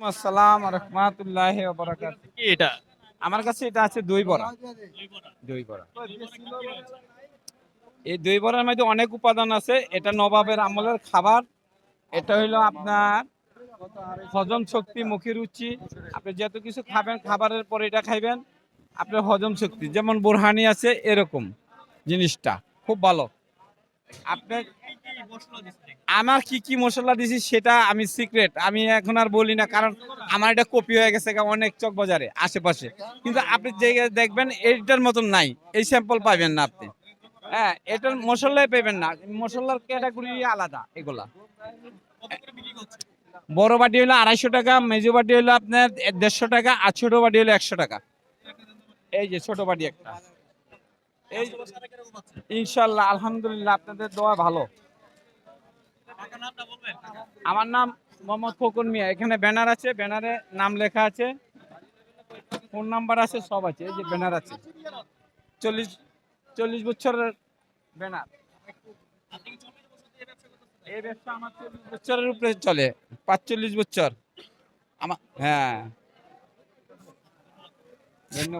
আসসালাম রহমাতুল্লাহ কি এটা? আমার কাছে এটা আছে দই বড়া। দই বড়া। এই দই বড়ার মধ্যে অনেক উপাদান আছে। এটা নবাবের আমলের খাবার। এটা হইল আপনার হজম শক্তি মুখের রুচি। আপনি যত কিছু খাবেন খাবারের পরে এটা খাইবেন আপনার হজম শক্তি। যেমন বোরহানি আছে এরকম জিনিসটা। খুব ভালো। আপনার আমার কি কি মশলা দিছি সেটা আমি সিক্রেট আমি এখন আর বলি না, কারণ আমার এটা কপি হয়ে গেছে অনেক চক বাজারে, আশেপাশে। কিন্তু আপনি যে দেখবেন এইটার মতন নাই, এই স্যাম্পল পাবেন না আপনি। হ্যাঁ এটার মশলাই পাবেন না, মশলার ক্যাটাগরি আলাদা এগুলা। বড় বাটি হলো আড়াইশো টাকা, মেজো বাটি হলো আপনার দেড়শো টাকা, আর ছোট বাটি হলো একশো টাকা। এই যে ছোট বাটি একটা। এই, ইনশাল্লাহ, আলহামদুলিল্লাহ, আপনাদের দোয়া ভালো। আমার নাম মোহাম্মদ ফকুর মিয়া। এখানে ব্যানার আছে, ব্যানারে নাম লেখা আছে, ফোন নাম্বার আছে, সব আছে, এই যে ব্যানার আছে। চল্লিশ চল্লিশ বছরের ব্যানার। এই ব্যবসা আমার চল্লিশ বছরের উপরে চলে, পাঁচচল্লিশ বছর। আমার হ্যাঁ। ধন্যবাদ।